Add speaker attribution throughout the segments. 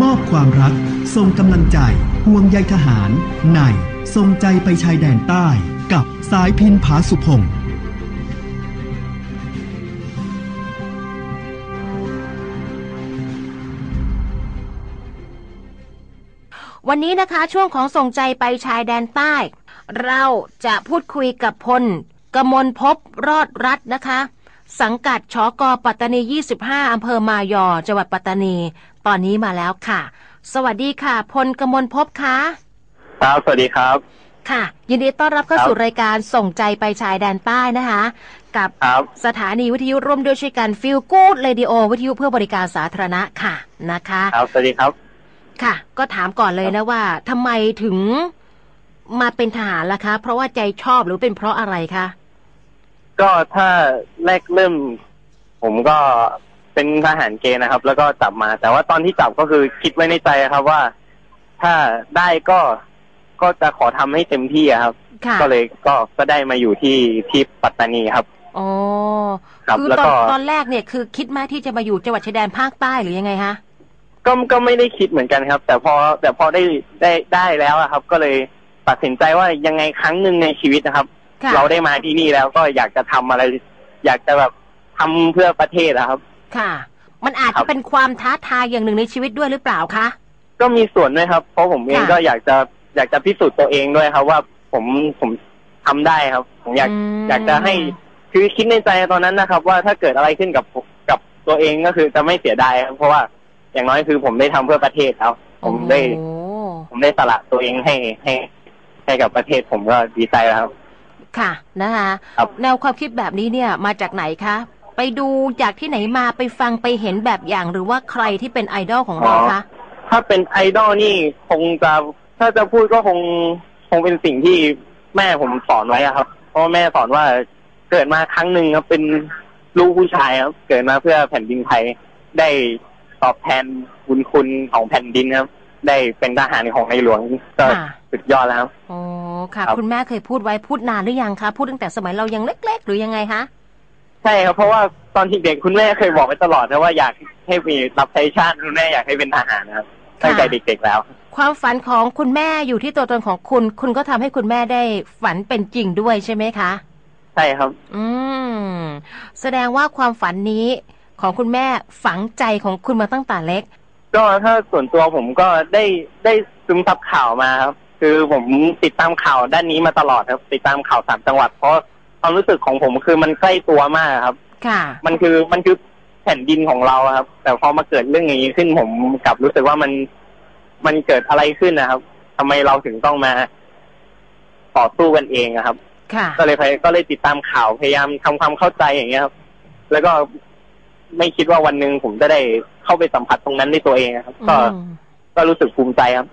Speaker 1: มอบความรัก ส่งกำลังใจห่วงใยทหาร ในส่งใจไปชายแดนใต้ กับสายพินผาสุพงศ์
Speaker 2: วันนี้นะคะช่วงของส่งใจไปชายแดนใต้ เราจะพูดคุยกับพลกมลภพรอดรัฐนะคะ สังกัดชอกอปัตตานี 25 อำเภอมายอ จังหวัดปัตตานี ตอนนี้มาแล้วค่ะ สวัสดีค่ะ พลกมลภพคะ
Speaker 3: ครับ สวัสดีครับ
Speaker 2: ค่ะ ยินดีต้อนรับเข้า
Speaker 3: ครับ
Speaker 2: สู่รายการส่งใจไปชายแดนใต้นะคะกับ
Speaker 3: ครับ
Speaker 2: สถานีวิทยุร่วมด้วยช่วยกันฟิลกูดเรดิโอวิทยุเพื่อบริการสาธารณะค่ะนะคะ
Speaker 3: ครับ สวัสดีครับ
Speaker 2: ค่ะ ก็ถามก่อนเลยนะว่าทำไมถึงมาเป็นทหารล่ะคะ เพราะว่าใจชอบหรือเป็นเพราะอะไรคะ
Speaker 3: ก็ถ้าแรกเริ่ม ผมก็เป็นทหารเกณฑ์นะครับ แล้วก็จับมา แต่ว่าตอนที่จับก็คือคิดไว้ในใจครับว่า ถ้าได้ก็ก็จะขอทำให้เต็มที่อะครับ
Speaker 2: ค่ะ
Speaker 3: ก็เลยก็ก็ได้มาอยู่ที่ที่ปัตตานีครับ
Speaker 2: อ๋อ
Speaker 3: ครับ
Speaker 2: คือ
Speaker 3: แล้ว
Speaker 2: ตอน
Speaker 3: ก็
Speaker 2: ตอนแรกเนี่ยคือคิดมาที่จะมาอยู่จังหวัดชายแดนภาคใต้หรือยังไงคะ
Speaker 3: ก็ก็ไม่ได้คิดเหมือนกันครับ แต่พอแต่พอได้ได้ได้แล้วอะครับ ก็เลยตัดสินใจว่ายังไงครั้งหนึ่งในชีวิตนะครับ
Speaker 2: ค่ะ
Speaker 3: เราได้มาที่นี่แล้วก็อยากจะทำอะไร อยากจะแบบทำเพื่อประเทศอะครับ
Speaker 2: ค่ะ มันอาจ
Speaker 3: ครั
Speaker 2: จะ
Speaker 3: บ
Speaker 2: เป็นความท้าทายอย่างหนึ่งในชีวิตด้วยหรือเปล่าคะ
Speaker 3: ก็มีส่วนด้วยครับ เพราะผมเอง
Speaker 2: ค่ะ
Speaker 3: ก็อยากจะอยากจะพิสูจน์ตัวเองด้วยครับ ว่าผมผมทำได้ครับ ผมอยาก
Speaker 2: ม
Speaker 3: อยากจะให้คือคิดในใจตอนนั้นนะครับ ว่าถ้าเกิดอะไรขึ้นกับผมกับตัวเองก็คือจะไม่เสียดายครับเพราะว่าอย่างน้อยคือผมได้ทำเพื่อประเทศครับผมได้
Speaker 2: โอ้
Speaker 3: ผมได้สละตัวเองให้ให้ให้กับประเทศผมก็ดีใจแล้วครับ
Speaker 2: ค่ะนะคะ
Speaker 3: ครับ
Speaker 2: แนวความคิดแบบนี้เนี่ยมาจากไหนคะ ไปดูจากที่ไหนมาไปฟังไปเห็นแบบอย่างหรือว่าใครที่เป็นไอดอลของเราคะ
Speaker 3: ถ้าเป็นไอดอลนี่คงจะถ้าจะพูดก็คงคงเป็นสิ่งที่แม่ผมสอนไว้อะครับ เพราะว่าแม่สอนว่าเกิดมาครั้งหนึ่งครับเป็นลูกผู้ชายครับเกิดมาเพื่อแผ่นดินไทยได้ตอบแทนบุญคุณของแผ่นดินครับ ได้เป็นทหารของในหลวงก็
Speaker 2: ค่ะ
Speaker 3: สุดยอดแล้วครับ
Speaker 2: อ๋อ ค่ะ
Speaker 3: ครับ
Speaker 2: คุณแม่เคยพูดไว้พูดนานหรือยังคะ พูดตั้งแต่สมัยเรายังเล็ก ๆ หรือยังไงคะ
Speaker 3: ใช่ครับเพราะว่าตอนที่เด็กคุณแม่เคยบอกไว้ตลอดนะว่าอยากให้มีรับใช้ชาติคุณแม่อยากให้เป็นทหารนะครับตั้งแต่เด็กๆแล้ว
Speaker 2: ความฝันของคุณแม่อยู่ที่ตัวตนของคุณ คุณก็ทำให้คุณแม่ได้ฝันเป็นจริงด้วยใช่ไหมคะ
Speaker 3: ใช่ครับ
Speaker 2: อืม แสดงว่าความฝันนี้ของคุณแม่ฝังใจของคุณมาตั้งแต่เล็ก
Speaker 3: ก็ถ้าส่วนตัวผมก็ได้ได้ซึมซับข่าวมาครับ คือผมติดตามข่าวด้านนี้มาตลอดครับ ติดตามข่าวสามจังหวัด เพราะความรู้สึกของผมคือมันใกล้ตัวมากครับ
Speaker 2: ค่ะ
Speaker 3: มันคือมันคือแผ่นดินของเราครับ แต่พอมาเกิดเรื่องอย่างนี้ขึ้นผมกลับรู้สึกว่ามันมันเกิดอะไรขึ้นนะครับทำไมเราถึงต้องมาต่อสู้กันเองอะครับ
Speaker 2: ค่ะ
Speaker 3: ก็เลยพยก็เลยติดตามข่าวพยายามทำความเข้าใจอย่างเงี้ยครับ แล้วก็ไม่คิดว่าวันหนึ่งผมจะได้เข้าไปสัมผัสตรงนั้นด้วยตัวเองอะครับ ก็
Speaker 2: อืม
Speaker 3: ก็รู้สึกภูมิใจครับ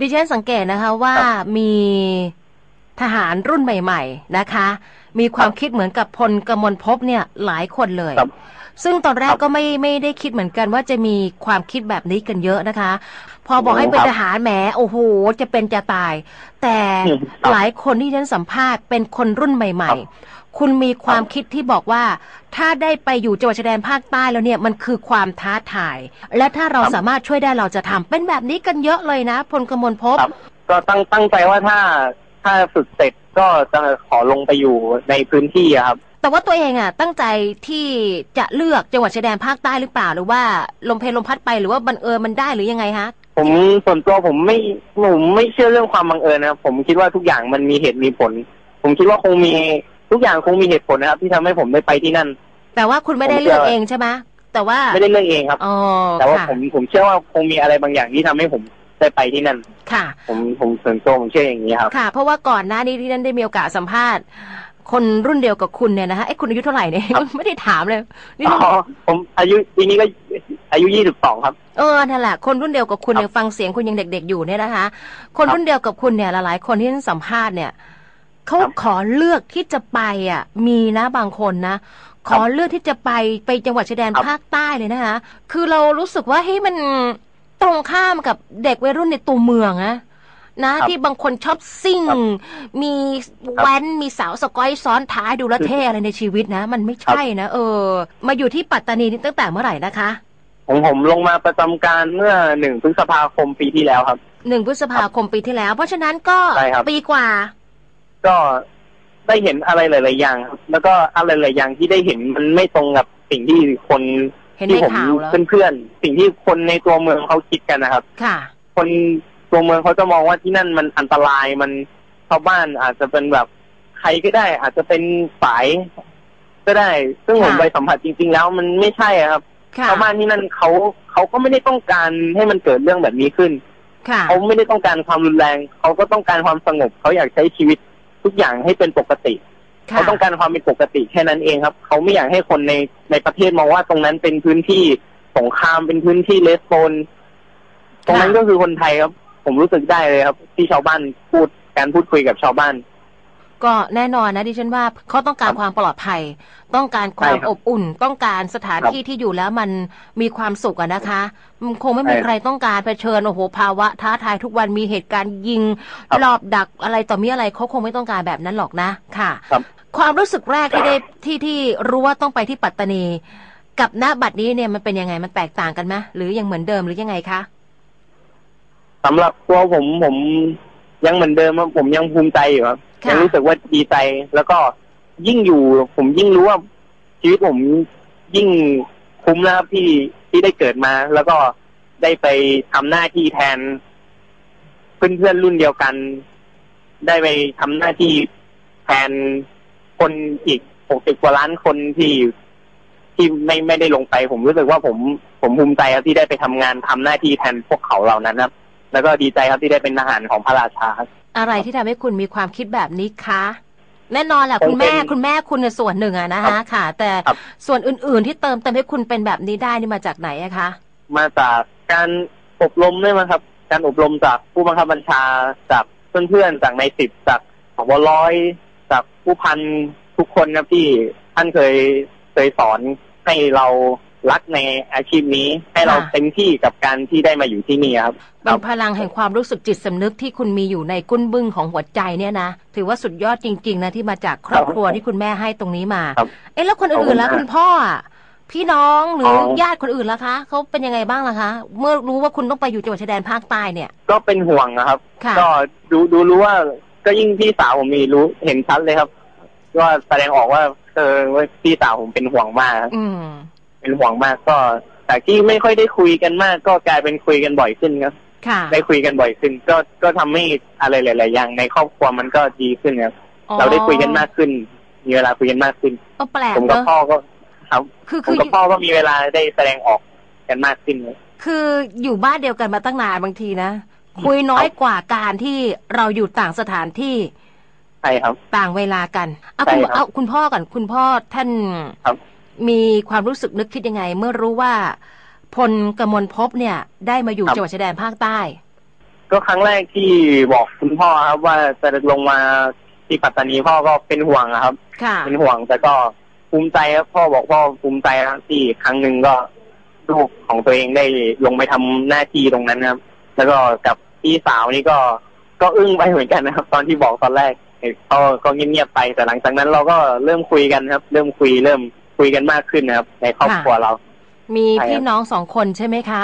Speaker 2: ดิฉันสังเกตนะคะว่า
Speaker 3: ครับ
Speaker 2: มีทหารรุ่นใหม่ ๆ นะคะ มีความคิดเหมือนกับพลกมลภพเนี่ยหลายคนเลย
Speaker 3: ครับ
Speaker 2: ซึ่งตอนแรก
Speaker 3: ครับ
Speaker 2: ก็ไม่ไม่ได้คิดเหมือนกันว่าจะมีความคิดแบบนี้กันเยอะนะคะ พอบอกให้เป็น
Speaker 3: ครับ
Speaker 2: ทหารแหมโอ้โห จะเป็นจะตาย แต่
Speaker 3: ครับ
Speaker 2: หลายคนที่ฉันสัมภาษณ์เป็นคนรุ่นใหม่
Speaker 3: ครับ
Speaker 2: ๆคุณมีความคิดที่บอกว่า ถ้าได้ไปอยู่จังหวัดชายแดนภาคใต้แล้วเนี่ยมันคือความท้าทาย และถ้าเรา
Speaker 3: ครับ
Speaker 2: สามารถช่วยได้เราจะทำเป็นแบบนี้กันเยอะเลยนะพลกมลภพ
Speaker 3: ครับก็ตั้งตั้งใจว่าถ้าถ้าฝึกเสร็จ ก็จะขอลงไปอยู่ในพื้นที่อะครับ
Speaker 2: แต่ว่าตัวเองอะ ตั้งใจที่จะเลือกจังหวัดชายแดนภาคใต้หรือเปล่าหรือว่าลมเพลลมพัดไปหรือว่าบังเอิญมันได้หรือยังไงฮะ
Speaker 3: ผมส่วนตัวผมไม่ผมไม่เชื่อเรื่องความบังเอิญนะครับผมคิดว่าทุกอย่างมันมีเหตุมีผล ผมคิดว่าคงมีทุกอย่างคงมีเหตุผลนะครับ ที่ทำให้ผมได้ไปที่นั่น
Speaker 2: แต่ว่าคุณไม่ได้
Speaker 3: ผมเชื่
Speaker 2: เลื
Speaker 3: อ
Speaker 2: อกเองใช่ไหมแต่ว่า
Speaker 3: ไม่ได้เลือกเองครับ
Speaker 2: อ๋อ
Speaker 3: แต่ว่า
Speaker 2: ค่ะ
Speaker 3: ผมผมเชื่อว่าคงมีอะไรบางอย่างที่ทำให้ผม ได้ไปที่นั่น
Speaker 2: ค่ะ
Speaker 3: ผมผมส่วนตัวผมเชื่ออย่างนี้ครับ
Speaker 2: ค่ะ เพราะว่าก่อนหน้านี้ที่นั่นได้มีโอกาสสัมภาษณ์ คนรุ่นเดียวกับคุณเนี่ยนะคะไอ้คุณอายุเท่าไหร่เนี่ย ไม่ได้ถามเลยนี่
Speaker 3: อ๋อผมอายุปีนี้ก็อายุยี่สิบสองครับ
Speaker 2: เออนั่นแหละคนรุ่นเดียวกับคุณ
Speaker 3: ครับ
Speaker 2: ยังฟังเสียงคุณยังเด็ก ๆ อยู่เนี่ยนะคะ คน
Speaker 3: ครับ
Speaker 2: รุ่นเดียวกับคุณเนี่ยหลายๆคนที่ฉันสัมภาษณ์เนี่ยเขา
Speaker 3: ครับ
Speaker 2: ขอเลือกที่จะไปอะ มีนะบางคนนะขอเลือกที่จะไปไปจังหวัดชายแดน
Speaker 3: ครับ
Speaker 2: ภาคใต้เลยนะคะ คือเรารู้สึกว่าเฮ้ยมัน ตรงข้ามกับเด็กวัยรุ่นในตัวเมืองนะนะ
Speaker 3: ครับ
Speaker 2: ที่บางคนชอบซิ่ง
Speaker 3: ครับ
Speaker 2: มีแว้นมีสาวสกอยซ้อนท้ายดูแลวเท่อะไรในชีวิตนะ มันไม่ใช่นะเออ มาอยู่ที่ปัตตานีนี่ตั้งแต่เมื่อไหร่นะคะ
Speaker 3: ผมผมลงมาประจำการเมื่อหนึ่งพฤษภาคมปีที่แล้วครับ
Speaker 2: หนึ่งพฤษภาคมปีที่แล้ว เพราะฉะนั้นก็
Speaker 3: ใช่ครับ
Speaker 2: ปีกว่า
Speaker 3: ก็ได้เห็นอะไรหลาย ๆ อย่างครับแล้วก็อะไรหลายๆอย่างที่ได้เห็นมันไม่ตรงกับสิ่งที่คน
Speaker 2: เห็น
Speaker 3: ที่
Speaker 2: ใน
Speaker 3: ผม
Speaker 2: ข่าวแล้ว
Speaker 3: เพื่อนๆสิ่งที่คนในตัวเมืองเขาคิดกันนะครับ
Speaker 2: ค่ะ
Speaker 3: คนตัวเมืองเขาจะมองว่าที่นั่นมันอันตรายมันชาวบ้านอาจจะเป็นแบบใครก็ได้ อาจจะเป็นสายก็ได้ ซึ่งผม
Speaker 2: ค่ะ
Speaker 3: ไปสัมผัสจริง ๆ แล้วมันไม่ใช่อะครับ
Speaker 2: ค่ะ
Speaker 3: ชาวบ้านที่นั่นเขาเขาก็ไม่ได้ต้องการให้มันเกิดเรื่องแบบนี้ขึ้น
Speaker 2: ค่ะ
Speaker 3: เขาไม่ได้ต้องการความรุนแรง เขาก็ต้องการความสงบเขาอยากใช้ชีวิตทุกอย่างให้เป็นปกติ
Speaker 2: ค่ะ
Speaker 3: เขาต้องการความเป็นปกติแค่นั้นเองครับ เขาไม่อยากให้คนในในประเทศมองว่าตรงนั้นเป็นพื้นที่สงครามเป็นพื้นที่เลสโซนตรงนั้นก็คือคนไทยครับ ผมรู้สึกได้เลยครับ ที่ชาวบ้านพูดการพูดคุยกับชาวบ้าน
Speaker 2: ก็แน่นอนนะดิฉันว่าเขาต้องการ
Speaker 3: ครับ
Speaker 2: ความปลอดภัย ต้องการความ
Speaker 3: ใช่ครับ
Speaker 2: อบอุ่น ต้องการสถาน
Speaker 3: ครับ
Speaker 2: ที่ที่อยู่แล้วมันมีความสุขอะนะคะมันคงไม่มี
Speaker 3: ใช่ครับ
Speaker 2: ใครต้องการเผชิญโอ้โหภาวะท้าทายทุกวันมีเหตุการณ์ยิง
Speaker 3: ครับ
Speaker 2: รอบดักอะไรต่อมีอะไรเขาคงไม่ต้องการแบบนั้นหรอกนะค่ะ
Speaker 3: ครับ
Speaker 2: ความรู้สึกแรกที่ได้ที่ที่รู้ว่าต้องไปที่ปัตตานี กับณบัดนี้เนี่ยมันเป็นยังไงมันแตกต่างกันไหมหรือยังเหมือนเดิมหรือยังไงคะ
Speaker 3: สำหรับตัวผมผมยังเหมือนเดิมครับผมยังภูมิใจอยู่ครับ
Speaker 2: ค่ะ
Speaker 3: ยังรู้สึกว่าดีใจ แล้วก็ยิ่งอยู่ ผมยิ่งรู้ว่าชีวิตผมยิ่งคุ้มนะครับที่ที่ได้เกิดมา แล้วก็ได้ไปทำหน้าที่แทน เพื่อนๆรุ่นเดียวกัน ได้ไปทำหน้าที่แทนคนอีกหกสิบกว่าล้านคนที่ที่ไม่ไม่ได้ลงไป ผมรู้สึกว่าผมผมภูมิใจครับที่ได้ไปทำงานทำหน้าที่แทนพวกเขาเหล่านั้นครับ แล้วก็ดีใจครับที่ได้เป็นทหารของพระราชาครับ
Speaker 2: อะไรที่ทำให้คุณมีความคิดแบบนี้คะแน่นอนแหละ
Speaker 3: ผม
Speaker 2: คุณแม่
Speaker 3: เป็น
Speaker 2: คุณแม่คุณเนี่ยส่วนหนึ่งอะนะ
Speaker 3: ครั
Speaker 2: ฮะ
Speaker 3: บ
Speaker 2: ค่ะ แต่
Speaker 3: ครับ
Speaker 2: ส่วนอื่นๆที่เติมเต็มให้คุณเป็นแบบนี้ได้นี่มาจากไหนอะคะ
Speaker 3: มาจากการอบรมด้วยมั้งครับ การอบรมจากผู้บังคับบัญชาจากเพื่อนๆจากในสิบจากผบร้อยจากผู้พันทุกคนครับที่ท่านเคยเคยสอนให้เรา รักในอาชีพนี้ ให้เรา
Speaker 2: ค่ะ
Speaker 3: เต็มที่กับการที่ได้มาอยู่ที่นี่ครับ
Speaker 2: เป็นพลังแห่งความรู้สึกจิตสำนึกที่คุณมีอยู่ในก้นบึ้งของหัวใจเนี่ยนะถือว่าสุดยอดจริง ๆ นะที่มาจากครอบครัว
Speaker 3: ครับ
Speaker 2: ที่คุณแม่ให้ตรงนี้มา
Speaker 3: ครับ
Speaker 2: เอ๊ะแล้วคนอื่นๆแล้ว
Speaker 3: ขอบคุณมาก
Speaker 2: คุณพ่ออะพี่น้องหรืออ
Speaker 3: อ
Speaker 2: ญาติคนอื่นล่ะคะเขาเป็นยังไงบ้างล่ะคะ เมื่อรู้ว่าคุณต้องไปอยู่จังหวัดชายแดนภาคใต้เนี่ย
Speaker 3: ก็เป็นห่วงนะครับ
Speaker 2: ค่ะ
Speaker 3: ก็ดูดูรู้ว่า ก็ยิ่งพี่สาวผมมีรู้เห็นชัดเลยครับ ว่าแสดงออกว่าเออว่าพี่สาวผมเป็นห่วงมาก
Speaker 2: อืม
Speaker 3: เป็นห่วงมากก็จากที่ไม่ค่อยได้คุยกันมาก ก็กลายเป็นคุยกันบ่อยขึ้นครับ
Speaker 2: ค่ะ
Speaker 3: ได้คุยกันบ่อยขึ้น ก็ก็ทำให้อะไรหลาย ๆ อย่างในครอบครัวมันก็ดีขึ้นครับ
Speaker 2: อ๋อ
Speaker 3: เราได้คุยกันมากขึ้น มีเวลาคุยกันมากขึ้น
Speaker 2: ก็แปลก
Speaker 3: ผมกับ
Speaker 2: เนอะ
Speaker 3: พ่อก็ครับ
Speaker 2: คือ
Speaker 3: ผ
Speaker 2: คื
Speaker 3: ม
Speaker 2: อ
Speaker 3: กับพ่อก็มีเวลาได้แสดงออกกันมากขึ้นครับ
Speaker 2: คืออยู่บ้านเดียวกันมาตั้งนานบางทีนะคุยน้อยกว่าการที่เราอยู่ต่างสถานที่
Speaker 3: ใช่ครับ
Speaker 2: ต่างเวลากันเอา
Speaker 3: ใช่
Speaker 2: คุณ
Speaker 3: ครับ
Speaker 2: เอาคุณพ่อก่อนคุณพ่อท่าน
Speaker 3: ครับ
Speaker 2: มีความรู้สึกนึกคิดยังไง เมื่อรู้ว่าพลกมลภพเนี่ย ได้มาอยู่จังหวัดชายแดนภาคใต้
Speaker 3: ก็ครั้งแรกที่บอกคุณพ่อครับ ว่าจะลงมาที่ปัตตานีพ่อก็เป็นห่วงอะครับ
Speaker 2: ค่ะ
Speaker 3: เป็นห่วงแต่ก็ภูมิใจครับพ่อบอกพ่อภูมิใจครับที่ครั้งหนึ่งก็ลูกของตัวเองได้ลงไปทำหน้าที่ตรงนั้นนะครับ แล้วก็กับพี่สาวนี่ก็ก็อึ้งไปเหมือนกันนะครับ ตอนที่บอกตอนแรกเขาก็เงียบๆไปแต่หลังจากนั้นเราก็เริ่มคุยกันครับ เริ่มคุยเริ่ม คุยกันมากขึ้นนะครับ ในครอบครัวเรา
Speaker 2: มี
Speaker 3: ใช่ครับ
Speaker 2: พี่น้องสองคนใช่ไหมคะ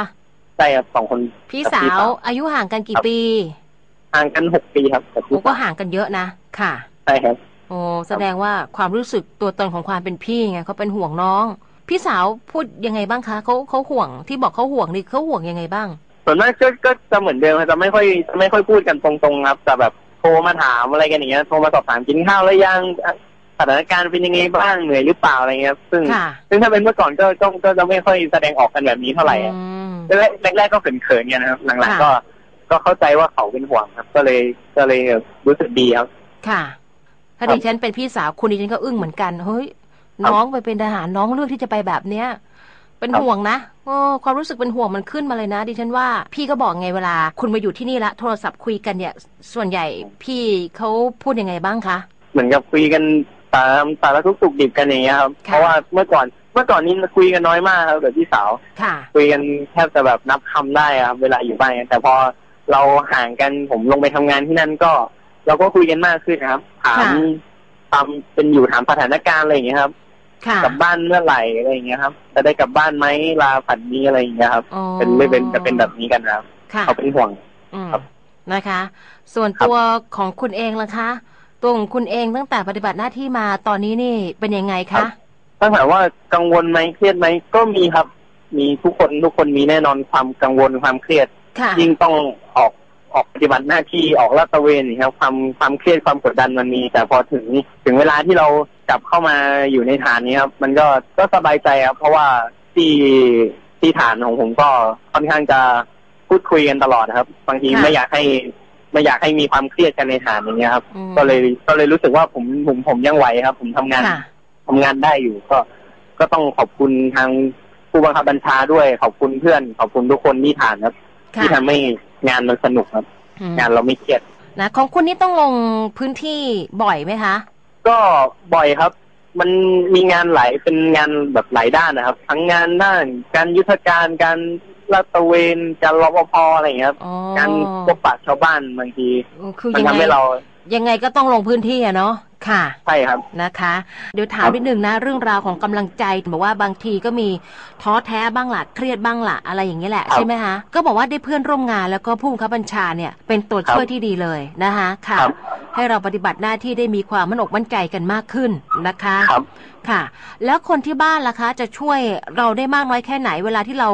Speaker 3: ใช่ครับสองคน
Speaker 2: พี่
Speaker 3: กับ
Speaker 2: สาวอายุห่างกันกี่
Speaker 3: ครับ
Speaker 2: ปี
Speaker 3: ห่างกันหกปีครับกับ
Speaker 2: โอ้
Speaker 3: พี่
Speaker 2: ก็
Speaker 3: สาว
Speaker 2: ห่างกันเยอะนะ ค่ะ
Speaker 3: ใช่ครับ
Speaker 2: โอ้แสดงว่าความรู้สึกตัวตนของความเป็นพี่ไงเขาเป็นห่วงน้อง พี่สาวพูดยังไงบ้างคะเขาเขาห่วงที่บอกเขาห่วงนี่เขาห่วงยังไงบ้าง
Speaker 3: ส่วนมากก็ก็จะเหมือนเดิมครับจะไม่ค่อยจะไม่ค่อยพูดกันตรงๆครับแต่แบบโทรมาถามอะไรกันอย่างเงี้ยโทรมาสอบถามกินข้าวแล้วยังอะ สถานการณ์เป็นยังไงบ้างเหนื่อยหรือเปล่าอะไรเงี้ยซึ่ง
Speaker 2: ค่ะ
Speaker 3: ซึ่งถ้าเป็นเมื่อก่อนก็ก็ก็จะไม่ค่อยแสดงออกกันแบบนี้เท่าไหร่อะ
Speaker 2: อืม
Speaker 3: แรกแรกแรกก็เขินๆกันนะครับ หลัง
Speaker 2: ค่ะ
Speaker 3: ๆก็ ก็เข้าใจว่าเขาเป็นห่วงครับ ก็เลยก็เลยรู้สึกดีครับ
Speaker 2: ค่ะ ถ้า
Speaker 3: ครับ
Speaker 2: ดิฉันเป็นพี่สาวคุณดิฉันก็อึ้งเหมือนกันเฮ้ย
Speaker 3: ครับ
Speaker 2: น้องไปเป็นทหารน้องเลือกที่จะไปแบบเนี้ยเป็น
Speaker 3: ครับ
Speaker 2: ห่วงนะโอ้ความรู้สึกเป็นห่วงมันขึ้นมาเลยนะ ดิฉันว่าพี่ก็บอกไงเวลา คุณมาอยู่ที่นี่ละโทรศัพท์คุยกันเนี่ย ส่วนใหญ่พี่เขาพูดยังไงบ้างคะ
Speaker 3: เหมือนกับคุยกัน ตามสารทุกข์สุขดิบกันอย่างเงี้ยครับ
Speaker 2: ค่ะ
Speaker 3: เพราะว่าเมื่อก่อนเมื่อก่อนนี้คุยกันน้อยมากครับกับพี่สาว
Speaker 2: ค่ะ
Speaker 3: คุยกันแทบจะแบบนับคำได้อะครับ เวลาอยู่บ้านกันแต่พอเราห่างกันผมลงไปทำงานที่นั่นก็ เราก็คุยกันมากขึ้นนะครับถาม
Speaker 2: ค่ะ
Speaker 3: ตามเป็นอยู่ถามสถานการณ์อะไรอย่างเงี้ยครับ
Speaker 2: ค่ะ
Speaker 3: กลับบ้านเมื่อไหร่อะไรอย่างเงี้ยครับจะได้กลับบ้านไหมลาผัดนี้อะไรอย่างเงี้ยครับ
Speaker 2: อ๋อ
Speaker 3: เป็นไม่เป็นจะเป็นแบบนี้กันนะครับ
Speaker 2: ค่ะ
Speaker 3: เขาเป็นห่วง
Speaker 2: อืม
Speaker 3: ครับ
Speaker 2: นะคะ ส่วนตัวของคุณเองล่ะคะ ตัวของคุณเองตั้งแต่ปฏิบัติหน้าที่มาตอนนี้นี่เป็นยังไง
Speaker 3: ครั
Speaker 2: คะ
Speaker 3: บถ้าถามว่ากังวลไหมเครียดไหมก็มีครับ มีทุกคนทุกคนมีแน่นอนความกังวลความเครียด
Speaker 2: ค่ะ
Speaker 3: ยิ่งต้องออกออกปฏิบัติหน้าที่ออกลาดตระเวนนี่ครับความความเครียดความกดดันมันมี แต่พอถึงถึงเวลาที่เรากลับเข้ามาอยู่ในฐานนี้ครับมันก็ก็สบายใจครับ เพราะว่าที่ที่ฐานของผมก็ค่อนข้างจะพูดคุยกันตลอดนะครับ บางที
Speaker 2: ค่ะ
Speaker 3: ไม่อยากให้ ไม่อยากให้มีความเครียดกันในฐานอย่างเงี้ยครับ
Speaker 2: อืม
Speaker 3: ก็เลยก็เลยรู้สึกว่าผมผมผมยังไหวครับ ผมทำงาน
Speaker 2: ค่ะ
Speaker 3: ทำงานได้อยู่ ก็ก็ต้องขอบคุณทางผู้บังคับบัญชาด้วย ขอบคุณเพื่อน ขอบคุณทุกคนที่ฐานครับ
Speaker 2: ค่ะ
Speaker 3: ที่ทำให้งานมันสนุกครับ
Speaker 2: อืม
Speaker 3: งานเราไม่เครียด
Speaker 2: นะของคุณนี่ต้องลงพื้นที่บ่อยไหมคะ
Speaker 3: ก็บ่อยครับ มันมีงานหลายเป็นงานแบบหลายด้านนะครับ ทั้งงานด้าน การยุทธการการ ลาดตระเวนการรปภอะไรอย่างเงี้ยครับ
Speaker 2: อ๋อ
Speaker 3: การพบปะชาวบ้านบางที
Speaker 2: คือ
Speaker 3: มัน
Speaker 2: ยัง
Speaker 3: ทำ
Speaker 2: ไง
Speaker 3: ให้เรา
Speaker 2: ยังไงก็ต้องลงพื้นที่อะเนาะ ค่ะ
Speaker 3: ใช่ครับ
Speaker 2: นะคะ เดี๋ยวถาม
Speaker 3: ครับ
Speaker 2: นิดนึงนะ เรื่องราวของกำลังใจบอกว่าบางทีก็มีท้อแท้บ้างละเครียดบ้างละอะไรอย่างนี้ยแหละ
Speaker 3: ครับ
Speaker 2: ใช่ไหมคะก็บอกว่าได้เพื่อนร่วมงานแล้วก็ผู้บังคับบัญชาเนี่ยเป็นตัวช่วย
Speaker 3: ครับ
Speaker 2: ที่ดีเลยนะคะค่ะ
Speaker 3: ครับ
Speaker 2: ให้เราปฏิบัติหน้าที่ได้มีความมั่นอกมั่นใจกันมากขึ้นนะคะ
Speaker 3: ครับ
Speaker 2: ค่ะ แล้วคนที่บ้านล่ะคะ จะช่วยเราได้มากน้อยแค่ไหน เวลาที่เรา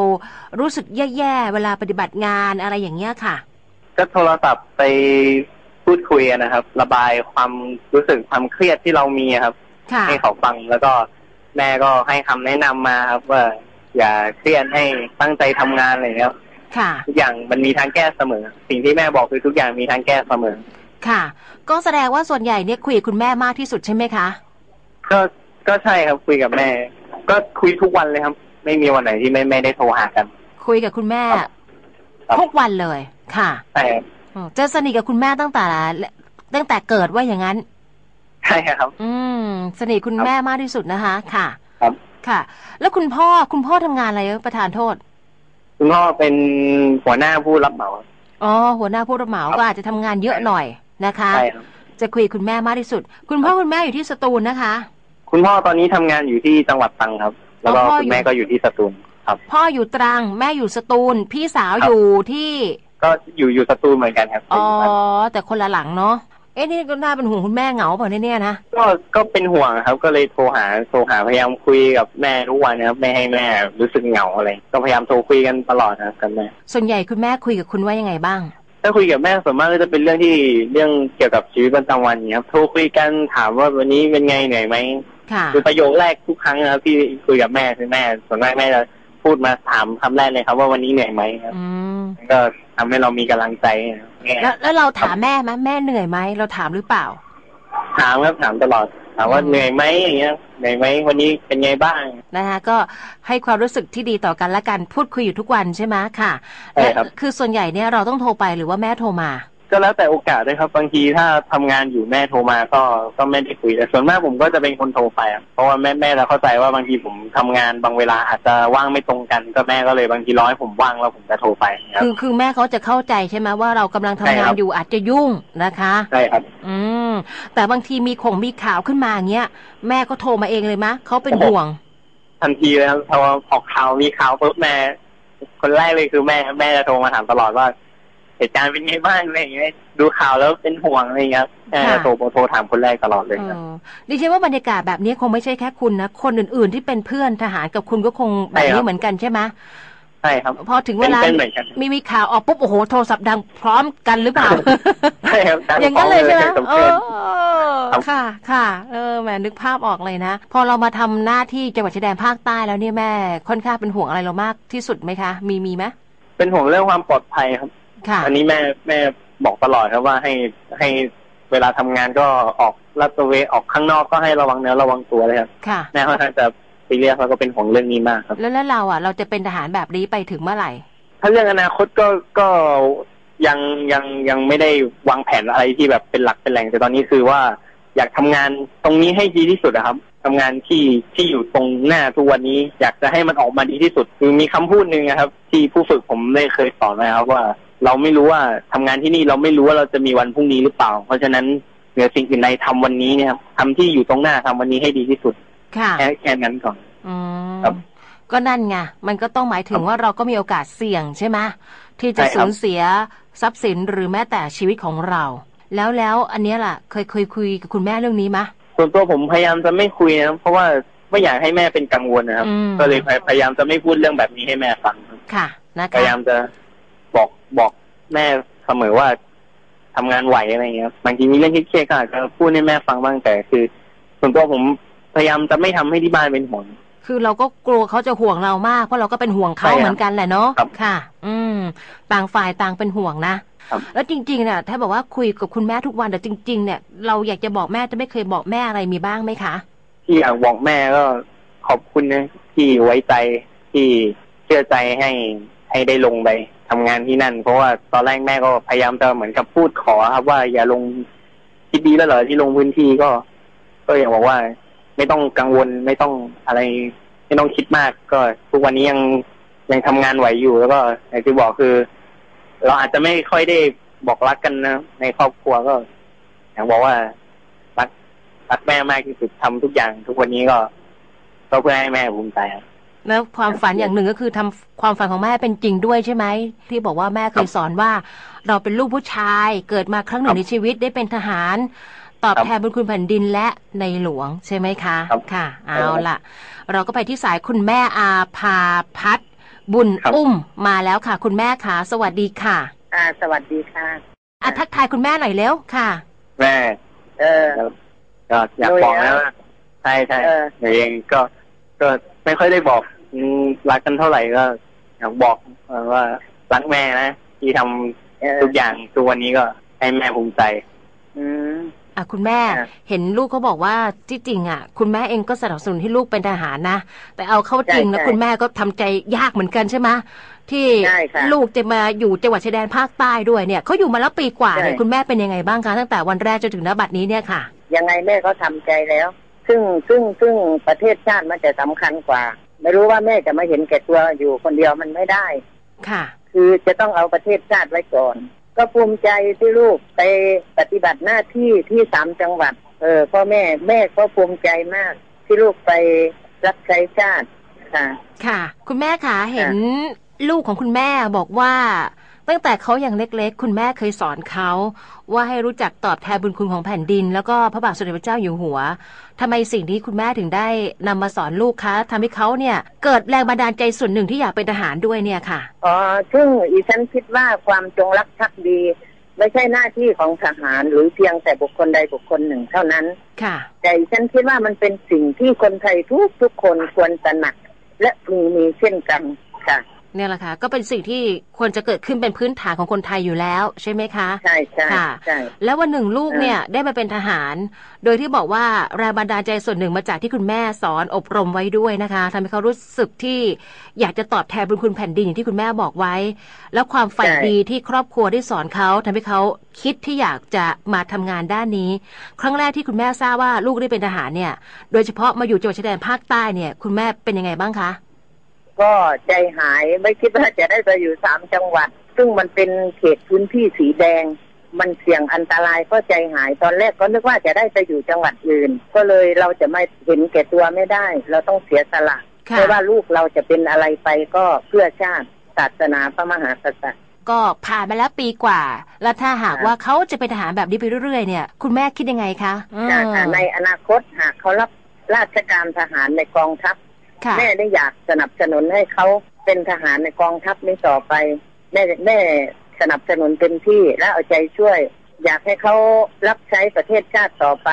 Speaker 2: รู้สึกแย่ๆเวลาปฏิบัติงานอะไรอย่างเงี้ยค่ะ
Speaker 3: ก็โทรศัพท์ไป พูดคุยกันนะครับ ระบายความรู้สึกความเครียดที่เรามีครับ
Speaker 2: ค่ะ
Speaker 3: ให้เขาฟังแล้วก็แม่ก็ให้คำแนะนำมาครับว่าอย่าเครียดให้ตั้งใจทำงานอะไรอย่างเงี้ยครับ
Speaker 2: ค่ะ
Speaker 3: ทุกอย่างมันมีทางแก้เสมอ สิ่งที่แม่บอกคือทุกอย่างมีทางแก้เสมอ
Speaker 2: ค่ะ ก็แสดงว่าส่วนใหญ่เนี่ยคุยกับคุณแม่มากที่สุดใช่ไหมคะ
Speaker 3: ก็ก็ใช่ครับคุยกับแม่ ก็คุยทุกวันเลยครับ ไม่มีวันไหนที่ไม่ไม่ได้โทรหากัน
Speaker 2: คุยกับคุณแม่
Speaker 3: ครับ
Speaker 2: ทุกวันเลยค่ะ
Speaker 3: ใช่ครับ
Speaker 2: อืม จะสนิทกับคุณแม่ตั้งแต่ตั้งแต่เกิดว่าอย่างนั้น
Speaker 3: ใช่ครับ
Speaker 2: อืม สนิทคุณแม่มากที่สุดนะคะ ค่ะ
Speaker 3: ครับ
Speaker 2: ค่ะ แล้วคุณพ่อคุณพ่อทำงานอะไรประธานโทษ
Speaker 3: คุณพ่อเป็นหัวหน้าผู้รับเหมา
Speaker 2: อ๋อหัวหน้าผู้รับเหมา
Speaker 3: ครับ
Speaker 2: ก็อาจจะทำงานเยอะหน่อยนะคะ
Speaker 3: ใช่ครับ
Speaker 2: จะคุยกับคุณแม่มากที่สุด คุณพ่อคุณแม่อยู่ที่สตูลนะคะ
Speaker 3: คุณพ่อตอนนี้ทำงานอยู่ที่จังหวัดตรังครับ แล้วก็
Speaker 2: อ๋อพ่อ
Speaker 3: คุณแม่
Speaker 2: อยู่
Speaker 3: ก็อยู่ที่สตูลครับ
Speaker 2: พ่ออยู่ตรัง แม่อยู่สตูล พี่สาว
Speaker 3: ครับ
Speaker 2: อยู่ที่
Speaker 3: ก็อยู่อยู่สตูลเหมือนกันครับ
Speaker 2: อ๋อแต่คนละหลังเนาะเอ๊ะนี่ก็น่าเป็นห่วงคุณแม่เหงาเปล่าเนี่ยนะ
Speaker 3: ก็ก็เป็นห่วงครับ ก็เลยโทรหาโทรหาพยายามคุยกับแม่ทุกวันนะครับไม่ให้แม่รู้สึกเหงาอะไรก็พยายามโทรคุยกันตลอดนะครับกับแม่
Speaker 2: ส่วนใหญ่คุณแม่คุยกับคุณว่ายังไงบ้าง
Speaker 3: ถ้าคุยกับแม่ส่วนมากก็จะเป็นเรื่องที่เรื่องเกี่ยวกับชีวิตประจำวันอย่างเงี้ยครับโทรคุยกันถามว่าวันนี้เป็นไงเหนื่อยไหม
Speaker 2: ค่ะ
Speaker 3: คือประโยคแรกทุกครั้งนะครับที่คุยกับแม่คือแม่ส่วนมากแม่จะพูดมาถามคำแรกเลยครับ ว่าวันนี้เหนื่อยไหมครับ
Speaker 2: อืม
Speaker 3: ก็ ทำให้เรามีกำลังใจนะครับแง่
Speaker 2: แล้วแล้วเราถามแม่ไหมแม่เหนื่อยไหมเราถามหรือเปล่า
Speaker 3: ถามครับถามตลอดถามว่า
Speaker 2: อืม
Speaker 3: เหนื่อยไหมอย่างเงี้ยเหนื่อยไหมวันนี้เป็นไงบ้าง
Speaker 2: นะคะก็ให้ความรู้สึกที่ดีต่อกันและกันพูดคุยอยู่ทุกวันใช่ไหมค่ะ
Speaker 3: ใช่ครับ
Speaker 2: และคือส่วนใหญ่เนี่ยเราต้องโทรไปหรือว่าแม่โทรมา
Speaker 3: ก็แล้วแต่โอกาสด้วยครับ บางทีถ้าทำงานอยู่แม่โทรมาก็ก็ไม่ได้คุยแต่ส่วนมากผมก็จะเป็นคนโทรไปอะเพราะว่าแม่แม่จะเข้าใจว่าบางทีผมทำงานบางเวลาอาจจะว่างไม่ตรงกัน ก็แม่ก็เลยบางทีร้อยผมว่างแล้วผมจะโทรไปครับ
Speaker 2: คือคือแม่เขาจะเข้าใจใช่ไหมว่าเรากำลังทำ
Speaker 3: ใช่
Speaker 2: งา
Speaker 3: ครั
Speaker 2: น
Speaker 3: บ
Speaker 2: อยู่อาจจะยุ่งนะคะ
Speaker 3: ใช่ครับ
Speaker 2: อืมแต่บางทีมีของมีข่าวขึ้นมาอย่างเงี้ยแม่ก็โทรมาเองเลยมะเขาเป็นห่วง
Speaker 3: ทันทีเลยครับพอออกข่าวมีข่าวปุ๊บแม่ คนแรกเลยคือแม่แม่จะโทรมาถามตลอดว่า เหตุการณ์เป็นไงบ้างอะไรอย่างเงี้ยดูข่าวแล้วเป็นห่วงอะไรอย่างเงี้ยแม่จะโทรโทรถามคนแรกตลอดเลยครับ
Speaker 2: เออดิฉันว่าบรรยากาศแบบนี้คงไม่ใช่แค่คุณนะ คนอื่นๆที่เป็นเพื่อนทหารกับคุณก็คงแบบ
Speaker 3: ใช่ครั
Speaker 2: นี้
Speaker 3: บ
Speaker 2: เหมือนกันใช่ไหม
Speaker 3: ใช่ครับ
Speaker 2: พอถึงเว
Speaker 3: เป็น
Speaker 2: ลา
Speaker 3: เป็นเหมือนกัน
Speaker 2: มีมีข่าวออกปุ๊บโอ้โหโทรศัพท์ดังพร้อมกันหรือเปล่า
Speaker 3: ใช่ครับ
Speaker 2: อย่างนั้นเลยใช่ไหม
Speaker 3: กับ
Speaker 2: เอ
Speaker 3: เพื่อน
Speaker 2: อ
Speaker 3: ครับ
Speaker 2: ค่ะ ค่ะ เออแหมนึกภาพออกเลยนะ พอเรามาทำหน้าที่จังหวัดชายแดนภาคใต้แล้วเนี่ยแม่ค่อนข้างเป็นห่วงอะไรเรามากที่สุดไหมคะ มีมีไหม
Speaker 3: เป็นห่วงเรื่องความปลอดภัยครับ
Speaker 2: ค่ะ
Speaker 3: อันนี้แม่แม่บอกตลอดครับว่าให้ให้เวลาทำงานก็ออกลาดตระเวนออกข้างนอกก็ให้ระวังเนื้อระวังตัวเลยครับ
Speaker 2: ค่ะ
Speaker 3: แม่ค่อนข้างจะซีเรียสแล้วก็เป็นห่วงเรื่องนี้มากครับ
Speaker 2: แล้วแล้วเราอะ เราจะเป็นทหารแบบนี้ไปถึงเมื่อไหร่
Speaker 3: ถ้าเรื่องอนาคตก็ก็ยังยังยังไม่ได้วางแผนอะไรที่แบบเป็นหลักเป็นแหล่งแต่ตอนนี้คือว่า อยากทำงานตรงนี้ให้ดีที่สุดนะครับทำงานที่ที่อยู่ตรงหน้าทุกวันนี้ อยากจะให้มันออกมาดีที่สุด คือมีคำพูดหนึ่งนะครับ ที่ผู้ฝึกผมได้เคยสอนไว้ครับว่า เราไม่รู้ว่าทำงานที่นี่เราไม่รู้ว่าเราจะมีวันพรุ่งนี้หรือเปล่า เพราะฉะนั้นเหนือสิ่งอื่นใดทำวันนี้เนี่ยครับทำที่อยู่ตรงหน้าทำวันนี้ให้ดีที่สุด
Speaker 2: ค่ะ
Speaker 3: แค่แค่นั้นก่อน
Speaker 2: อืม
Speaker 3: ครับ
Speaker 2: ก็นั่นไงมันก็ต้องหมายถึงว่าเราก็มีโอกาสเสี่ยงใช่ไหมที่จะ
Speaker 3: ใช่ครับ
Speaker 2: สูญเสียทรัพย์สินหรือแม้แต่ชีวิตของเรา แล้วแล้วอันเนี้ยล่ะ เคยเคยคุยกับคุณแม่เรื่องนี้มะ
Speaker 3: ส่วนตัวผมพยายามจะไม่คุยนะเพราะว่าไม่อยากให้แม่เป็นกังวลนะครับ
Speaker 2: อืม
Speaker 3: ก็เลยพยพยายามจะไม่พูดเรื่องแบบนี้ให้แม่ฟังครับ
Speaker 2: ค่ะนะ
Speaker 3: พ
Speaker 2: คะ
Speaker 3: ยายามจะ บอกบอกแม่เสมอว่าทำงานไหวอะไรเงี้ยครับบางทีมีเรื่องเครียดๆก็อาจจะพูดให้แม่ฟังบ้างแต่คือส่วนตัวผมพยายามจะไม่ทำให้ที่บ้านเป็นห่วง
Speaker 2: คือเราก็กลัวเขาจะห่วงเรามากเพราะเราก็เป็นห่วงเขา
Speaker 3: ใช่ครับ
Speaker 2: เหมือนกันแหละเนาะ
Speaker 3: ครับ
Speaker 2: ค่ะ อืม ต่างฝ่ายต่างเป็นห่วงนะ
Speaker 3: ครับ
Speaker 2: แล้วจริงๆเนี่ยถ้าบอกว่าคุยกับคุณแม่ทุกวันแต่จริง ๆ เนี่ย เราอยากจะบอกแม่จะไม่เคยบอกแม่อะไรมีบ้างไหมคะ
Speaker 3: ที่อยากบอกแม่ก็ขอบคุณนะที่ไว้ใจที่เชื่อใจให้ ให้ได้ลงไปทำงานที่นั่น เพราะว่าตอนแรกแม่ก็พยายามจะเหมือนกับพูดขอครับ ว่าอย่าลงคิดดีแล้วเหรอที่ลงพื้นที่ก็ ก็อยากบอกว่า ไม่ต้องกังวลไม่ต้องอะไร ไม่ต้องคิดมาก ก็ทุกวันนี้ยังยังทำงานไหวอยู่แล้วก็อย่างที่บอกคือ เราอาจจะไม่ค่อยได้บอกรักกันนะในครอบครัวก็ อยากบอกว่ารักรักแม่มากที่สุดทำทุกอย่าง ทุกวันนี้ก็ก็เพื่อให้แม่ภูมิใจครับ
Speaker 2: แล้วความฝันอย่างหนึ่งก็คือทำความฝันของแม่เป็นจริงด้วยใช่ไหมที่บอกว่าแม่เคยสอนว่า เราเป็นลูกผู้ชายเกิดมาครั้งหนึ่งในชีวิตได้เป็นทหาร ตอบ
Speaker 3: ครับ
Speaker 2: แทนบุญคุณแผ่นดินและในหลวงใช่ไหมคะ
Speaker 3: ครับ
Speaker 2: ค่ะ เอาล่ะเราก็ไปที่สายคุณแม่อาภาพัฒน์บุญ
Speaker 3: ครับ
Speaker 2: อุ้มมาแล้วค่ะ คุณแม่ค่ะ สวัสดีค่ะ
Speaker 4: อ่า สวัสดีค่ะ
Speaker 2: อะทักทายคุณแม่หน่อยเร็วค่ะ
Speaker 3: แม่
Speaker 4: เออ
Speaker 3: ก็อยาก
Speaker 4: รู้
Speaker 3: บอก
Speaker 4: แล้
Speaker 3: นะ
Speaker 4: ว
Speaker 3: ว่าใช่ใช่
Speaker 4: เออ
Speaker 3: แต่เองก็ก็ไม่ค่อยได้บอกอืม รักกันเท่าไหร่ก็อยากบอกเออว่ารักแม่นะที่ทำ
Speaker 4: เออ
Speaker 3: ทุกอย่างทุกวันนี้ก็ให้แม่ภูมิใจ
Speaker 4: อืม
Speaker 2: อะคุณแม่
Speaker 4: ค่ะ
Speaker 2: เห็นลูกเขาบอกว่าที่จริงอะ คุณแม่เองก็สนับสนุนให้ลูกเป็นทหารนะแต่เอาเข้าจริงแล้วคุณแม่ก็ทำใจยากเหมือนกันใช่ไหมที่
Speaker 4: ใช่ค่ะ
Speaker 2: ลูกจะมาอยู่จังหวัดชายแดนภาคใต้ด้วยเนี่ยเขาอยู่มาแล้วปีกว่าเนี่ย
Speaker 4: ใช่
Speaker 2: คุณแม่เป็นยังไงบ้างคะตั้งแต่วันแรกจนถึงณบัดนี้เนี่ยค่ะ
Speaker 4: ยังไงแม่ก็ทำใจแล้ว ซึ่งซึ่งซึ่งประเทศชาติมันจะสำคัญกว่า ไม่รู้ว่าแม่จะมาเห็นแก่ตัวอยู่คนเดียวมันไม่ได้
Speaker 2: ค่ะ
Speaker 4: คือจะต้องเอาประเทศชาติไว้ก่อน ก็ภูมิใจที่ลูกไปปฏิบัติหน้าที่ที่สามจังหวัด เออพ่อแม่แม่ก็ภูมิใจมาก ที่ลูกไปรับใช้ชาติค่ะ
Speaker 2: ค่ะ คุณแม่คะเห็นลูกของคุณแม่บอกว่า ตั้งแต่เขายังเล็กๆ คุณแม่เคยสอนเขา ว่าให้รู้จักตอบแทนบุญคุณของแผ่นดิน แล้วก็พระบาทสมเด็จพระเจ้าอยู่หัวทำไมสิ่งนี้คุณแม่ถึงได้นำมาสอนลูกคะทำให้เขาเนี่ยเกิดแรงบันดาลใจส่วนหนึ่งที่อยากเป็นทหารด้วยเนี่ยค่ะ
Speaker 4: อ๋อซึ่งอีฉันคิดว่าความจงรักภักดี ไม่ใช่หน้าที่ของทหารหรือเพียงแต่บุคคลใดบุคคลหนึ่งเท่านั้น
Speaker 2: ค่ะ
Speaker 4: แต่อีฉันคิดว่ามันเป็นสิ่งที่คนไทยทุกทุกๆคนควรตระหนัก และมีมีเช่นกันค่ะ
Speaker 2: เนี่ยแหละค่ะ ก็เป็นสิ่งที่ควรจะเกิดขึ้นเป็นพื้นฐานของคนไทยอยู่แล้ว ใช่ไหมคะ
Speaker 4: ใช่ใช่
Speaker 2: ค่ะ
Speaker 4: ใช่
Speaker 2: แล้ววันหนึ่งลูกเนี่ยได้มาเป็นทหาร โดยที่บอกว่าแรงบันดาลใจส่วนหนึ่งมาจากที่คุณแม่สอนอบรมไว้ด้วยนะคะทำให้เขารู้สึกที่อยากจะตอบแทนบุญคุณแผ่นดินอย่างที่คุณแม่บอกไว้ แล้วความใฝ่ดีที่ครอบครัวได้สอนเขาทำให้เขาคิดที่อยากจะมาทำงานด้านนี้ ครั้งแรกที่คุณแม่ทราบว่าลูกได้เป็นทหารเนี่ย โดยเฉพาะมาอยู่จังหวัดชายแดนภาคใต้เนี่ย คุณแม่เป็นยังไงบ้างคะ
Speaker 4: ก็ใจหายไม่คิดว่าจะได้ไปอยู่สามจังหวัด ซึ่งมันเป็นเขตพื้นที่สีแดง มันเสี่ยงอันตรายก็ใจหายตอนแรกก็นึกว่าจะได้ไปอยู่จังหวัดอื่น ก็เลยเราจะไม่เห็นแก่ตัวไม่ได้ เราต้องเสียสละ
Speaker 2: ค่ะ
Speaker 4: ไม่ว่าลูกเราจะเป็นอะไรไปก็เพื่อชาติศาสนาพระมหากษัตริย์
Speaker 2: ก็ผ่านมาแล้วปีกว่า แล้วถ้าหาก
Speaker 4: ค่ะ
Speaker 2: ว่าเขาจะเป็นทหารแบบนี้ไปเรื่อยๆเนี่ย คุณแม่คิดยังไงคะอืม
Speaker 4: ค่ะในอนาคตหากเขารับราชการทหารในกองทัพ
Speaker 2: ค่ะ
Speaker 4: แม่ได้อยากสนับสนุนให้เขาเป็นทหารในกองทัพนี้ต่อไป แม่แม่สนับสนุนเต็มที่และเอาใจช่วย อยากให้เขารับใช้ประเทศชาติต่อไป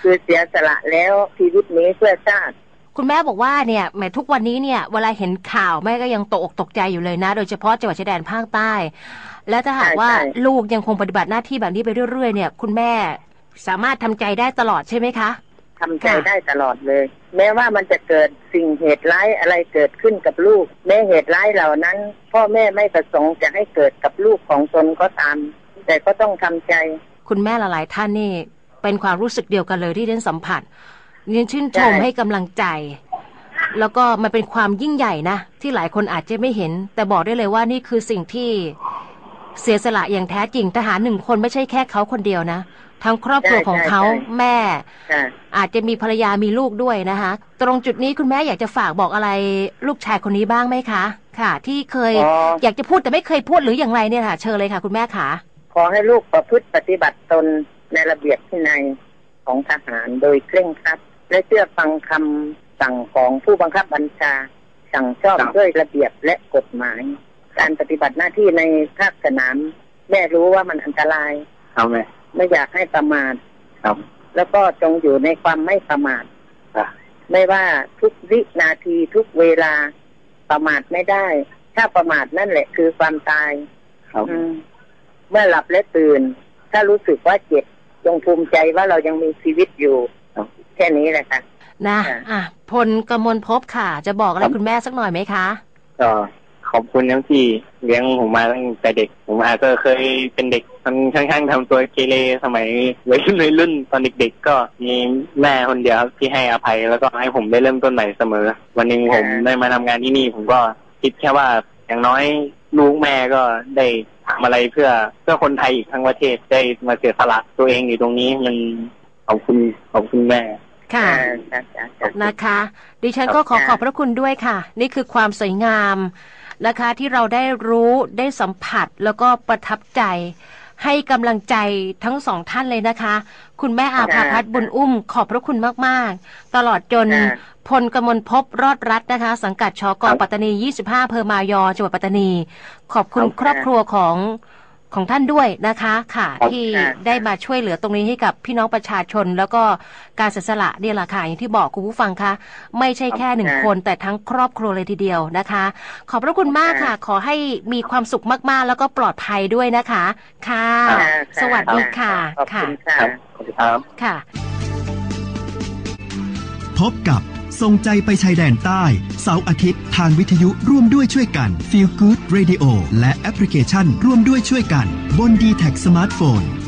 Speaker 4: คือเสียสละแล้วชีวิตนี้เพื่อชาติ
Speaker 2: คุณแม่บอกว่าเนี่ยแหมทุกวันนี้เนี่ยเวลาเห็นข่าวแม่ก็ยังตกอกตกใจอยู่เลยนะ โดยเฉพาะจังหวัดชายแดนภาคใต้ และถ้าหากว่า
Speaker 4: ใช่ใช่
Speaker 2: ลูกยังคงปฏิบัติหน้าที่แบบนี้ไปเรื่อยๆเนี่ย คุณแม่สามารถทำใจได้ตลอดใช่ไหมคะ
Speaker 4: ทำใจ
Speaker 2: ค่ะ
Speaker 4: ได้ตลอดเลย แม้ว่ามันจะเกิดสิ่งเหตุร้ายอะไรเกิดขึ้นกับลูก แม้เหตุร้ายเหล่านั้น พ่อแม่ไม่ประสงค์จะให้เกิดกับลูกของตนก็ตาม แต่ก็ต้องทำใจ
Speaker 2: คุณแม่หลายๆท่านนี่ เป็นความรู้สึกเดียวกันเลยที่เด่นสัมผัสเด่นชื่นชม
Speaker 4: ใช่
Speaker 2: ให้กำลังใจ แล้วก็มันเป็นความยิ่งใหญ่นะ ที่หลายคนอาจจะไม่เห็น แต่บอกได้เลยว่านี่คือสิ่งที่เสียสละอย่างแท้จริงทหารหนึ่งคนไม่ใช่แค่เขาคนเดียวนะ ทั้งครอบครัว
Speaker 4: ใช่
Speaker 2: ของเขา
Speaker 4: ใช่ใช่
Speaker 2: แม่
Speaker 4: ค่ะ
Speaker 2: อาจจะมีภรรยามีลูกด้วยนะคะ ตรงจุดนี้คุณแม่อยากจะฝากบอกอะไรลูกชายคนนี้บ้างไหมคะ ค่ะ ที่เคย
Speaker 4: อ๋อ
Speaker 2: อยากจะพูดแต่ไม่เคยพูดหรืออย่างไรเนี่ยค่ะ เชิญเลยค่ะ คุณแม่ค่ะ
Speaker 4: ขอให้ลูกประพฤติปฏิบัติตนในระเบียบที่ในยของทหารโดยเคร่งครัด และเชื่อฟังคำสั่งของผู้บังคับบัญชา สั่งชอบ
Speaker 3: ครับ
Speaker 4: ด้วยระเบียบและกฎหมาย การปฏิบัติหน้าที่ในภาคสนามแม่รู้ว่ามันอันตราย
Speaker 3: ครับแม่
Speaker 4: ไม่อยากให้ประมาท
Speaker 3: ครับ
Speaker 4: แล้วก็จงอยู่ในความไม่ประมาท
Speaker 3: อะ
Speaker 4: ไม่ว่าทุกวินาทีทุกเวลาประมาทไม่ได้ ถ้าประมาทนั่นแหละคือความตาย
Speaker 3: ครับ
Speaker 4: อืมเมื่อหลับและตื่น ถ้ารู้สึกว่าเจ็บจงภูมิใจว่าเรายังมีชีวิตอยู่
Speaker 3: ครับ
Speaker 4: แค่นี้แหละค่ะ
Speaker 2: นะ
Speaker 4: ค่ะ
Speaker 2: อะพลกมลภพค่ะ จะบอกอะไรคุณแม่สักหน่อยไหมคะ
Speaker 3: ก็ ขอบคุณทั้งที่เลี้ยงผมมาตั้งแต่เด็ก ผมอาจจะเคยเป็นเด็กมันค่อนข้างทำตัวเกเรสมัยวัยรุ่นวัยรุ่นตอนเด็ก ๆ ก็มีแม่คนเดียวครับที่ให้อภัยแล้วก็ให้ผมได้เริ่มต้นใหม่เสมอ วันหนึ่งผม
Speaker 4: อ่า
Speaker 3: ได้มาทำงานที่นี่ ผมก็คิดแค่ว่าอย่างน้อยลูกแม่ก็ได้ทำอะไรเพื่อเพื่อคนไทยอีกทั้งประเทศได้มาเสียสละตัวเองอยู่ตรงนี้มันขอบคุณขอบคุณแม่
Speaker 2: ค่ะ
Speaker 4: อ่าค่ะค่ะค่ะ
Speaker 2: นะคะ ดิฉันก็ขอ
Speaker 4: ค่ะ
Speaker 2: ขอบพระคุณด้วยค่ะ นี่คือความสวยงาม นะคะที่เราได้รู้ได้สัมผัสแล้วก็ประทับใจ ให้กำลังใจทั้งสองท่านเลยนะคะ คุณแม่อาภาพัฒน์บุญอุ้มขอบพระคุณมาก ๆ ตลอดจน
Speaker 4: ค่ะ
Speaker 2: พลกมลภพรอดรัฐนะคะ สังกัดชก
Speaker 3: ครับ
Speaker 2: ปัตตานี 25อำเภอมายอจังหวัดปัตตานี ขอบคุณ
Speaker 3: ครับ
Speaker 2: ครอบครัวของ ของท่านด้วยนะคะค่ะ
Speaker 3: ครับ
Speaker 2: ที่
Speaker 4: ค่ะ
Speaker 2: ได้มาช่วยเหลือตรงนี้ให้กับพี่น้องประชาชน แล้วก็การเสียสละเนี่ยแหละค่ะอย่างที่บอกคุณผู้ฟังคะไม่ใช่แค่หนึ่งคนแต่ทั้งครอบครัวเลยทีเดียวนะคะ ขอบพระคุณมากค่ะ ขอให้มีความสุขมากๆ แล้วก็ปลอดภัยด้วยนะคะ ค่ะ
Speaker 4: ค่ะ
Speaker 2: สวัสดีค่ะ
Speaker 4: ขอบ
Speaker 2: ค่ะ
Speaker 4: คุณค่ะ
Speaker 3: ครับขอบคุณครับ
Speaker 2: ค่ะ
Speaker 1: พบกับ ส่งใจไปชายแดนใต้ เสาร์อาทิตย์ ทางวิทยุร่วมด้วยช่วยกัน Feel Good Radio และแอปพลิเคชันร่วมด้วยช่วยกัน บน d t แท็สมาร์ทโฟน